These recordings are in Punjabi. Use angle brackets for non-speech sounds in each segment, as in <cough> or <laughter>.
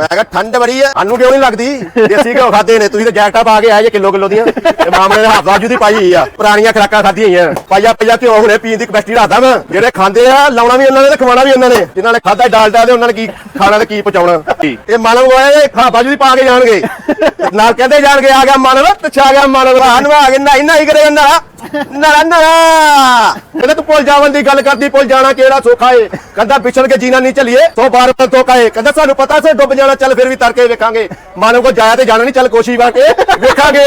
ਮੈਂ ਕਿਹਾ, ਠੰਡ ਬੜੀ ਆ, ਸਾਨੂੰ ਕਿਉਂ ਨਹੀਂ ਲੱਗਦੀ? ਦੇਸੀ ਘਿਓ ਖਾਦੇ ਨੇ, ਤੁਸੀਂ ਤਾਂ ਜੈਕਟਾਂ ਪਾ ਕੇ ਆਏ ਜੇ ਕਿਲੋ ਕਿਲੋ ਦੀਆਂ। ਤੇ ਮਾਮਲੇ ਨੇ ਹਾਫਾਜੂ ਦੀ ਪਾਈ ਹੋਈ ਆ। ਪੁਰਾਣੀਆਂ ਖਰਾਕਾਂ ਖਾਧੀਆਂ ਹੋਈਆਂ। ਪਾਈਆ ਪਾਈਆ ਘਿਓ ਹੁਣੇ ਪੀਣ ਦੀ ਕਪੈਸਿਟੀ ਰੱਖਦਾ ਮੈਂ। ਜਿਹੜੇ ਖਾਂਦੇ ਆ, ਲਾਉਣਾ ਵੀ ਉਹਨਾਂ ਨੇ ਤੇ ਖਵਾਉਣਾ ਵੀ ਉਹਨਾਂ ਨੇ। ਜਿਨ੍ਹਾਂ ਨੇ ਖਾਦਾ ਡਾਲਡਾ ਤੇ ਉਹਨਾਂ ਨੇ ਕੀ ਖਾਣਾ ਤੇ ਕੀ ਪਚਾਉਣਾ ਇਹ ਮਾਨਵ ਹੋਏ ਹਾਫਾਜੂ ਦੀ ਪਾ ਕੇ ਜਾਣਗੇ। ਨਾਲ ਕਹਿੰਦੇ ਜਾਣਗੇ, ਆ ਗਿਆ ਮਾਨਵ ਤੇ ਆ ਗਿਆ ਮਾਨਵ। ਹਨ ਆ ਕੇ ਨਹੀਂ ਨਹੀਂ ਕਰੇ ਜਾਂਦਾ ਨਾ ਨਾ ਕਹਿੰਦਾ ਤੂੰ ਭੁੱਲ ਜਾਵਨ ਦੀ ਗੱਲ ਕਰਦੀ ਭੁੱਲ ਜਾਣਾ ਕਿਹੜਾ ਸੋਖਾ ਏ। ਕਹਿੰਦਾ ਵਿਛੜ ਕੇ ਜੀਣਾ ਨਹੀਂ ਚੱਲੀਏ ਸੋ ਬਾਰ ਬਾਰ ਧੋਖਾ ਏ ਕਹਿੰਦਾ ਸਾਨੂੰ ਪਤਾ ਸੀ ਡੁੱਬ ਜਾਣਾ ਚੱਲ ਫਿਰ ਵੀ ਤਰ ਕੇ ਵੇਖਾਂਗੇ। ਮਾਨਵ ਕੋ ਜਾਇਆ ਤੇ ਜਾਣਾ ਨਹੀਂ ਚੱਲ ਕੋਸ਼ਿਸ਼ ਵਾ ਕੇ ਵੇਖਾਂਗੇ।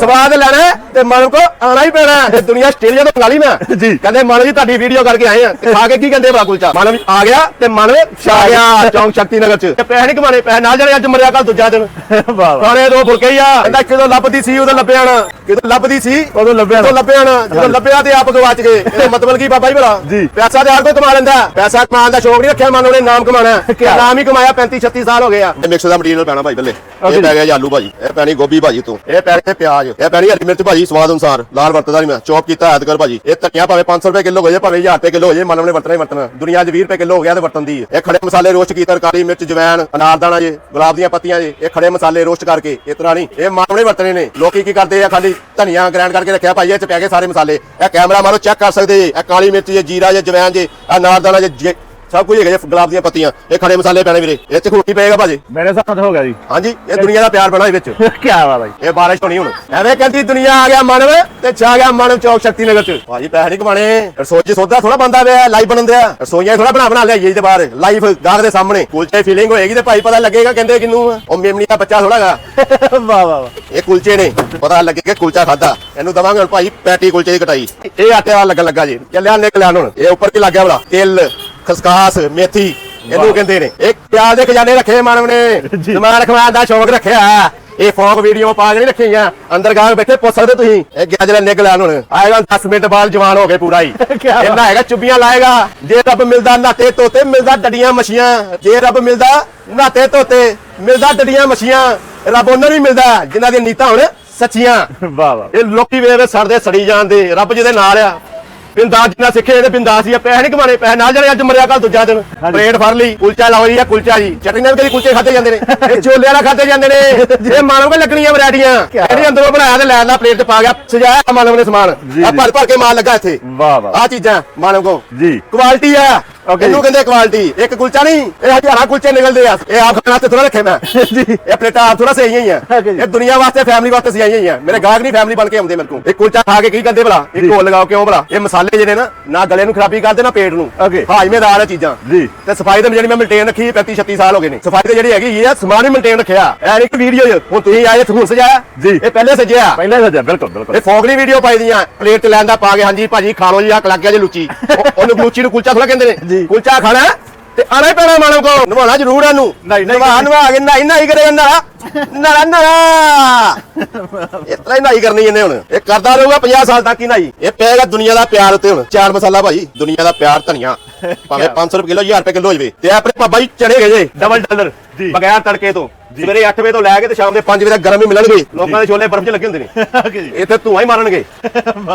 ਸਵਾਦ ਲੈਣਾ ਤੇ ਮਾਨਵ ਕੋ ਆਣਾ ਹੀ ਪੈਣਾ। ਇਹ ਦੁਨੀਆ ਆਸਟ੍ਰੇਲੀਆ ਤੋਂ ਲਈ ਮੈਂ। ਜੀ। ਕਹਿੰਦੇ ਮਾਨਵ ਜੀ ਤੁਹਾਡੀ ਵੀਡੀਓ ਕਰਕੇ ਆਏ ਆ। ਤੇ ਖਾ ਕੇ ਕੀ ਕਹਿੰਦੇ ਬਾ ਕੁਲਚਾ ਮਾਨਵ ਆ ਗਿਆ ਤੇ ਮਾਨਵ ਛਾ ਗਿਆ। ਚੌਂਕ ਸ਼ਕਤੀ ਨਗਰ ਚ। ਤੇ ਪੈਸੇ ਨਹੀਂ ਕਮਾਣੇ ਪੈਸੇ ਨਾਲ ਜਾਣੇ ਅੱਜ ਮਰਿਆ ਕੱਲ ਦੂਜਾ ਦਿਨ। ਵਾਹ ਵਾਹ। ਖਾਣੇ ਦੋ ਫੁਲਕੇ ਹੀ ਆ। ਕਹਿੰਦਾ ਕਿਦੋਂ ਲੱਭਦੀ ਸੀ ਉਦੋਂ ਲੱਭਿਆ ਨਾ। ਕਿਦੋਂ ਲੱਭਦੀ ਸੀ ਉਦੋਂ ਲੱਭਿਆ ਨਾ। ਲੱਭਿਆ ਨਾ ਜਦੋਂ ਲੱਭਿਆ ਤੇ ਆਪ ਗਵਾਚ ਗਏ ਇਹਦਾ ਮਤਲਬ ਕੀ ਬਾਬਾ ਜੀ ਭਲਾ ਜੀ। ਪੈਸਾ ਤੇ ਹਰ ਕੋਈ ਕਮਾ ਲੈਂਦਾ। ਪੈਸਾ ਕਮਾਉਣ ਦਾ ਸ਼ੌਕ ਨਹੀਂ ਰੱਖਿਆ ਮਨ ਉਹਨੇ ਨਾਮ ਕਮਾਣਾ? ਨਾਮ ਹੀ ਕਮਾਇਆ 35 36 ਸਾਲ ਹੋ ਗਏ ਆ ਇਹ ਮਿਕਸ ਦਾ ਮਟੀਰੀਅਲ ਪੈਣਾ ਭਾਈ ਬੱਲੇ ਇਹ ਪੈ ਗਿਆ ਜੀ ਆਲੂ ਭਾਜੀ। ਇਹ ਪੈਣੀ ਗੋਭੀ ਭਾਜੀ ਤੋਂ ਇਹ ਪੈ ਗਿਆ ਪਿਆਜ਼। ਇਹ ਪੈਣੀ ਹਰੀ ਮਿਰਚ ਭਾਜੀ ਸਵਾਦ ਅਨੁਸਾਰ। ਲਾਲ ਵਰਤਦਾ ਨਹੀਂ ਮੈਂ। ਚੌਪ ਕੀਤਾ ਐਦਕਰ ਭਾਜੀ। ਇਹ ਧਨੀਆ ਭਾਵੇਂ 500 ਰੁਪਏ ਕਿਲੋ ਹੋ ਜਾਏ ਭਾਵੇਂ 1000 ਰੁਪਏ ਕਿਲੋ ਹੋ ਜਾਏ ਮਨ ਨੇ ਵਰਤਣਾ ਹੀ ਵਰਤਣਾ। ਦੁਨੀਆ 'ਚ 20 ਰੁਪਏ ਕਿਲੋ ਹੋ ਗਿਆ ਤੇ ਵਰਤਨ ਦੀ। ਇਹ ਖੜੇ ਮਸਾਲੇ ਰੋਸਟ ਕੀਤਾ ਕਾਲੀ ਮਿਰਚ ਜਵੈਣ ਅਨਾਰਦਾਣਾ ਜੇ ਗੁਲਾਬ ਦੀਆਂ ਪੱਤੀਆਂ ਜੇ। ਇਹ ਖੜੇ ਮਸਾਲੇ ਰੋਸਟ ਕਰਕੇ। ਇਸ ਤਰ੍ਹਾਂ ਨਹੀਂ ਇਹ ਨੇ ਵਰਤਣੇ ਨੇ। ਲੋਕੀ ਕੀ ਕਰਦੇ ਆ? ਖਾਲੀ ਧਨੀਆ ਗ੍ਰਾਈਂਡ ਕਰਕੇ ਰੱਖਿਆ ਭਾਈ ਇਹ ਚ ਪੈ ਗਏ ਸਾਰੇ ਮਸਾਲੇ। ਇਹ ਕੈਮਰਾ ਮਾਰੋ ਚੈੱਕ ਕਰ ਸਕਦੇ ਜੇ। ਇਹ ਕਾਲੀ ਮਿਰਚ ਜੇ ਜੀਰਾ ਜੇ ਜਵੈਣ ਜੇ ਅਨਾਰਦਾਣਾ ਜੇ ਜੇ ਸਭ ਕੁਝ ਹੈਗਾ ਜੇ ਗੁਲਾਬ ਦੀਆਂ ਪੱਤੀਆਂ ਇਹ ਖੜੇ ਮਸਾਲੇ ਪੈਣੇ ਵੀਰੇ ਇਹ ਚ ਖੋਟੀ ਪਏਗਾ ਭਾਜੀ। ਮੇਰੇ ਤਾਂ ਹੋ ਗਿਆ ਜੀ। ਹਾਂਜੀ ਇਹ ਦੁਨੀਆ ਦਾ ਪਿਆਰ ਬਣਾ ਇਹ ਵਿੱਚ ਕੀ ਵਾ ਬਾਈ ਇਹ ਬਾਰਿਸ਼ ਹੋਣੀ ਹੁਣ। ਐਵੇਂ ਕਹਿੰਦੀ ਦੁਨੀਆ ਆ ਗਿਆ ਮਾਨਵ ਤੇ ਛਾ ਗਿਆ ਮਾਨਵ ਚੌਕ ਸ਼ਕਤੀ ਨਗਰ ਚ। ਭਾਜੀ ਪੈਸੇ ਨਹੀਂ ਕਮਾਣੇ ਰਸੋਈ ਚ ਸੌਦਾ ਥੋੜਾ ਬੰਦਾ ਪਿਆ ਲਾਈਵ ਬਣਨ ਦਿਆ। ਰਸੋਈਆਂ ਥੋੜਾ ਬਣਾ ਬਣਾ ਲਿਆਈਏ ਤੇ ਬਾਹਰ। ਲਾਈਵ ਗਾਹਕ ਦੇ ਸਾਹਮਣੇ। ਕੁਲਚੇ ਫੀਲਿੰਗ ਹੋਏਗੀ ਤੇ ਭਾਈ ਪਤਾ ਲੱਗੇਗਾ ਕਹਿੰਦੇ ਕਿਨੂੰ। ਉਹ ਮੇਮਣੀ ਦਾ ਬੱਚਾ ਥੋੜਾਗਾ <laughs> ਵਾਹ ਵਾਹ ਵਾਹ। ਇਹ ਕੁਲਚੇ ਨੇ। ਪਤਾ ਲੱਗੇਗਾ ਕੁਲਚਾ ਖਾਦਾ ਇਹਨੂੰ ਦਵਾਂਗੇ ਹੁਣ ਭਾਈ ਪੈਟੀ ਕੁਲਚੇ ਦੀ ਕਟਾਈ। ਇਹ ਆਟੇ ਵਾਲਾ ਲੱਗਣ ਲੱਗਾ ਜੀ। ਚੱਲਿਆ ਨਿਕਲ ਲਿਆ ਹੁਣ। ਇਹ ਉੱਪਰ ਕੀ ਲੱਗਿਆ ਭਲਾ। ਤਿਲ। ਖਸਖਾਸ ਮੇਥੀ ਇਹਨੂੰ ਕਹਿੰਦੇ ਨੇ। ਇਹ ਪਿਆਜ਼ ਦੇ ਖਜ਼ਾਨੇ ਰੱਖੇ ਮਾਨਵ ਨੇ। ਦਿਮਾਗ ਖਵਾਉਣ ਦਾ ਸ਼ੌਕ ਰੱਖਿਆ ਇਹ ਫੋਕ ਵੀਡੀਓ ਪਾ ਕੇ ਨਹੀਂ ਰੱਖੀਆਂ। ਅੰਦਰ ਗਾਹਕ ਬੈਠੇ ਪੁੱਛ ਸਕਦੇ ਤੁਸੀਂ। ਇਹ ਗਿਆ ਜਿਹੜਾ ਨਿਕਲ ਆਣ ਹੁਣ। ਆਏਗਾ 10 ਮਿੰਟ ਬਾਅਦ ਜਵਾਨ ਹੋ ਗਏ ਪੂਰਾ ਹੀ। <laughs> ਇੰਨਾ ਹੈਗਾ ਚੁੱਬੀਆਂ ਲਾਏਗਾ। ਜੇ ਰੱਬ ਮਿਲਦਾ ਨਾਤੇ ਤੋਤੇ ਮਿਲਦਾ ਡੱਡੀਆਂ ਮਛੀਆਂ। ਜੇ ਰੱਬ ਮਿਲਦਾ ਨਾਤੇ ਤੋਤੇ ਮਿਲਦਾ ਡੱਡੀਆਂ ਮਛੀਆਂ। ਰੱਬ ਉਹਨਾਂ ਨੂੰ ਮਿਲਦਾ ਜਿਨ੍ਹਾਂ ਦੀਆਂ ਨੀਤਾਂ ਹੋਣ ਸੱਚੀਆਂ। ਵਾਹ ਵਾਹ। ਇਹ ਲੋਕੀ ਵੇਖ ਵੇ ਸੜਦੇ ਸੜੀ ਜਾਂਦੇ ਰੱਬ ਜਿਹਦੇ ਨਾਲ ਆ। ਬਿੰਦਾਸ ਜਿੰਨਾ ਸਿੱਖੇ ਇਹਦੇ ਬਿੰਦਾਸ ਹੀ ਆ ਪੈਸੇ ਨਹੀਂ ਕਮਾਣੇ ਪੈਸੇ ਨਾਲ ਜਾਣੇ ਅੱਜ ਮਰਿਆ ਕੱਲ ਦੂਜਾ ਦਿਨ। ਪਲੇਟ ਫੜ ਲਈ ਕੁਲਚਾ ਜੀ ਆ ਕੁਲਚਾ ਜੀ। ਚਟਨੀ ਨਾਲ ਵੀ ਕਦੀ ਕੁਲਚੇ ਖਾਦੇ ਜਾਂਦੇ ਨੇ। ਇਹ ਛੋਲੇ ਵਾਲਾ ਖਾਦੇ ਜਾਂਦੇ ਨੇ। ਇਹ ਮਾਨਵ ਲੱਗਣੀਆਂ ਵੈਰਾਈਟੀਆਂ ਇਹਦੇ ਅੰਦਰੋਂ ਬਣਾਇਆ ਤੇ ਲੈ ਲਾ ਪਲੇਟ 'ਚ ਪਾ ਗਿਆ ਸਜਾਇਆ ਮਾਨਵ ਨੇ ਸਮਾਨ। ਆ। ਭਰ ਭਰ ਕੇ ਮਾਲ ਲੱਗਾ ਇੱਥੇ। ਵਾਹ ਵਾਹ। ਆ ਚੀਜ਼ਾਂ ਮਾਨਵ ਕੋ ਜੀ। ਕੁਆਲਿਟੀ ਆ। ਇਹਨੂੰ। ਕਹਿੰਦੇ ਕੁਆਲਿਟੀ ਇੱਕ ਕੁਲਚਾ ਨਹੀਂ ਇਹ ਹਜ਼ਾਰਾਂ ਕੁਲਚੇ ਨਿਕਲਦੇ ਆ। ਇਹ ਆਪ ਖਾਣ ਵਾਸਤੇ ਥੋੜਾ ਰੱਖੇ ਮੈਂ। <laughs> ਜੀ ਇਹ ਪਲੇਟਾਂ ਆਪ ਥੋੜਾ ਸਹੀ ਹੀ ਆ। ਇਹ ਦੁਨੀਆ ਵਾਸਤੇ ਫੈਮਿਲੀ ਵਾਸਤੇ ਸਹੀ ਹੀ ਆ ਮੇਰੇ ਗਾਹਕ ਨਹੀਂ ਫੈਮਿਲੀ ਬਣ ਕੇ ਆਉਂਦੇ ਮੇਰੇ ਕੋਲ। ਇਹ ਕੁਲਚਾ ਖਾ ਕੇ ਕੀ ਕਰਦੇ ਭਲਾ? ਇਹ। ਢੋਲ ਲਗਾਓ ਕਿਉਂ ਭਲਾ? ਇਹ ਮਸਾਲੇ ਜਿਹੜੇ ਨਾ ਨਾ ਗਲੇ ਨੂੰ ਖਰਾਬੀ ਕਰਦੇ ਨਾ ਪੇਟ ਨੂੰ। ਹਾਜ਼ਮੇਦਾਰ ਆ ਚੀਜ਼ਾਂ। ਜੀ। ਤੇ ਸਫ਼ਾਈ ਤੇ ਜਿਹੜੀ ਮੈਂ ਮੇਨਟੇਨ ਰੱਖੀ 35 36 ਸਾਲ ਹੋ ਗਏ ਨੇ। ਸਫ਼ਾਈ ਤੇ ਜਿਹੜੀ ਹੈਗੀ ਇਹ ਆ ਸਮਾਨ ਵੀ ਮੇਨਟੇਨ ਰੱਖਿਆ। ਐ ਇੱਕ ਵੀਡੀਓ ਹੁਣ ਤੁਸੀਂ ਆਏ ਹੁਣ ਸਜਾਇਆ। ਜੀ। ਇਹ ਪਹਿਲੇ ਸਜਿਆ। ਪਹਿਲੇ ਸਜਾ ਬਿਲਕੁਲ ਬਿਲਕੁਲ। ਇਹ ਫੋਗਰੀ ਵੀਡੀਓ ਪਾਈ ਦੀਆਂ। ਪਲੇਟ ਤੇ ਲੈਂਦਾ ਪਾ ਕੇ ਹਾਂਜੀ ਭਾਜੀ ਖਾ ਲਓ ਜੀ ਆ ਗਿਆ ਜੀ ਲੁੱਚੀ। ਉਹ- ਉਹਨੂੰ ਲੁੱਚੀ ਨੂੰ ਕੁਲਚਾ ਥੋੜਾ ਕਹਿੰਦੇ ਨੇ। ਜੀ। ਕੁਲਚਾ ਖਾਣਾ? ਹੈ ਤੇ ਆਣਾ ਹੀ ਪੈਣਾ ਮਾਨੋ ਕੋ ਨਵਾਣਾ ਜ਼ਰੂਰ ਆ ਨੂੰ ਨਹੀਂ, ਨਹੀਂ, ਨਵਾ ਨਵਾ ਕੇ ਨਹੀਂ ਨਹੀਂ ਕਰੇਗਾ ਨਾ ਨਾ ਨਾ ਇਤਨਾ ਹੀ ਨਹੀਂ ਕਰਨੀ ਇਹਨੇ ਹੁਣ। ਇਹ ਕਰਦਾ ਰਹੂਗਾ 50 ਸਾਲ ਤੱਕ ਹੀ ਨਹੀਂ ਇਹ ਪਏਗਾ ਦੁਨੀਆ ਦਾ ਪਿਆਰ ਉੱਤੇ ਹੁਣ। ਚਾਰ ਮਸਾਲਾ ਭਾਈ ਦੁਨੀਆ ਦਾ ਪਿਆਰ ਧਨੀਆ। ਭਾਵੇਂ 500 ਰੁਪਏ ਕਿਲੋ 1000 ਰੁਪਏ ਕਿਲੋ ਹੋ ਜਵੇ ਤੇ ਆਪਣੇ ਪਾਪਾ ਜੀ ਚੜੇ ਗਏ ਜੇ। Double dollar. ਜੀ। ਬਗੈਰ ਤੜਕੇ ਤੋਂ। ਸਵੇਰੇ 8 ਵਜੇ ਤੋਂ ਲੈ ਕੇ ਤੇ ਸ਼ਾਮ ਦੇ 5 ਵਜੇ ਤੱਕ ਗਰਮ ਹੀ ਮਿਲਣਗੇ। ਲੋਕਾਂ ਦੇ ਛੋਲੇ ਬਰਫ਼ 'ਚ ਲੱਗੇ ਹੁੰਦੇ ਨੇ। <laughs> ਇੱਥੇ ਧੂਆਂ ਹੀ ਮਾਰਨਗੇ।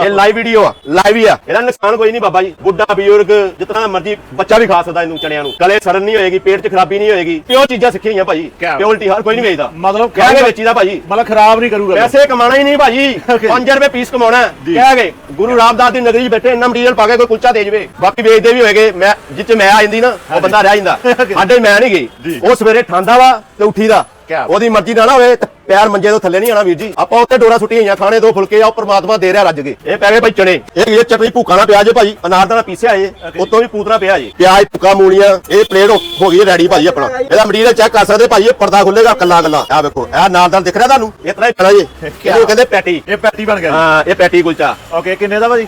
ਇਹ ਲਾਈਵ ਵੀਡੀਓ ਆ ਲਾਈਵ ਹੀ ਆ। ਇਹਦਾ ਨੁਕਸਾਨ ਕੋਈ ਨਹੀਂ ਬਾਬਾ ਜੀ। ਬੁੱਢਾ ਬਜ਼ੁਰਗ ਜਿਤਨਾ ਮਰਜ਼ੀ ਬੱਚਾ ਵੀ ਖਾ ਸਕਦਾ ਇਹਨੂੰ ਚਣਿਆਂ ਨੂੰ। ਗਲੇ ਸੜਨ ਨਹੀਂ ਹੋਏਗੀ ਪੇਟ 'ਚ ਖਰਾਬੀ ਨਹੀਂ ਹੋਏਗੀ। ਪਿਓ ਚੀਜ਼ਾਂ ਸਿੱਖੀਆਂ ਹੋਈਆਂ ਭਾਜੀ? ਪਿਓਰਟੀ ਹਰ ਕੋਈ ਨਹੀਂ ਵੇਚਦਾ। ਮਤਲਬ ਕਹਿ ਕੇ ਵੇਚੀਦਾ ਭਾਜੀ। ਮਤਲਬ ਖਰਾਬ ਨਹੀਂ ਕਰੂਗਾ। ਪੈਸੇ ਕਮਾਣਾ ਹੀ ਨਹੀਂ ਭਾਜੀ। Okay. 5 ਰੁਪਏ ਪੀਸ ਕਮਾਉਣਾ। ਕਹਿ ਗਏ ਗੁਰੂ ਰਾਮਦਾਸ ਦੀ ਨਗਰੀ 'ਚ ਬੈਠੇ ਇੰਨਾ ਮਟੀਰੀਅਲ ਪਾ ਕੇ ਕੋਈ ਕੁਲਚਾ ਦੇ ਜਵੇ। ਬਾਕੀ ਵੇਚਦੇ ਵੀ ਹੋਏਗੇ। ਮੈਂ ਜਿੱਚ ਮੈਂ ਆ ਜਾਂਦੀ ਨਾ ਉਹ ਬੰਦਾ ਰਹਿ ਜਾਂਦਾ. ਸਾਡੇ ਮੈਂ ਨਹੀਂ ਗਈ। ਉਹ ਸਵੇਰੇ ਠਾਂਦਾ ਵਾ ਤੇ ਉੱਠੀਦਾ ਕਿਆ? ਉਹਦੀ ਮਰਜ਼ੀ ਨਾਲ ਨਾ ਹੋਵੇ ਤੇ ਪੈਰ ਮੰਜੇ ਤੋਂ ਥੱਲੇ ਨਹੀਂ ਆਣਾ ਵੀਰ ਜੀ। ਆਪਾਂ ਉੱਤੇ ਡੋਰਾ ਸੁੱਟੀਆਂ ਹੋਈਆਂ ਖਾਣੇ ਦੋ ਫੁਲਕੇ ਆ ਉਹ ਪ੍ਰਮਾਤਮਾ ਦੇ ਰਿਹਾ ਰੱਜ ਕੇ। ਇਹ ਪੈ ਗਏ ਭਾਈ ਚਣੇ। ਇਹ ਇਹ ਚਟਨੀ ਭੁੱਖਾ ਨਾ ਪਿਆਜ ਭਾਈ ਅਨਾਰਦਾਨਾ ਪੀਸਿਆ ਏ ਉਤੋਂ ਵੀ ਪੂਤਨਾ ਪਿਆ ਜੀ। ਪਿਆਜ ਭੁੱਕਾ ਮੂਲੀਆਂ ਇਹ ਪਲੇਟ ਹੋ ਗਈ ਰੈਡੀ ਭਾਈ ਆਪਣਾ। ਇਹਦਾ ਮਟੀਰੀਅਲ ਚੈੱਕ ਕਰ ਸਕਦੇ ਭਾਈ ਇਹ ਪਰਦਾ ਖੁੱਲੇਗਾ ਕੱਲਾ ਕੱਲਾ। ਆ ਵੇਖੋ ਇਹ ਅਨਾਰਦਾਨਾ ਦਿਖ ਰਿਹਾ ਤੁਹਾਨੂੰ? ਤਰ੍ਹਾਂ ਹੀ ਪੈਣਾ ਜੀ ਇਹਨੂੰ ਕਹਿੰਦੇ ਪੈਟੀ? ਇਹ ਪੈਟੀ ਬਣ ਗਿਆ ਹਾਂ ਇਹ ਪੈਟੀ ਕੁਲਚਾ। ਓਕੇ ਕਿੰਨੇ ਦਾ ਭਾਜੀ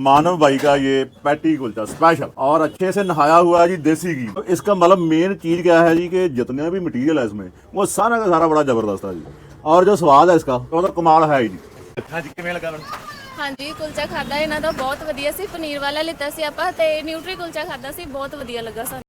मानव भाई का ये पैटी कुलचा स्पेशल और अच्छे से नहाया हुआ है जी देसी घी तो इसका मतलब मेन चीज क्या है जी कि जितने भी मटेरियल है इसमें वो सारा का सारा बड़ा जबरदस्त है जी और जो स्वाद है इसका वो तो कमाल है ही नहीं ਹਾਂਜੀ ਕਿਵੇਂ ਲੱਗਾ ਮੈਨੂੰ ਹਾਂਜੀ ਕੁਲਚਾ ਖਾਦਾ ਇਹਨਾਂ ਦਾ ਬਹੁਤ ਵਧੀਆ ਸੀ ਪਨੀਰ ਵਾਲਾ ਲਿੱਤਾ ਸੀ ਆਪਾਂ ਤੇ ਨਿਊਟਰੀ ਕੁਲਚਾ ਖਾਦਾ ਸੀ ਬਹੁਤ ਵਧੀਆ ਲੱਗਾ ਸਾਨੂੰ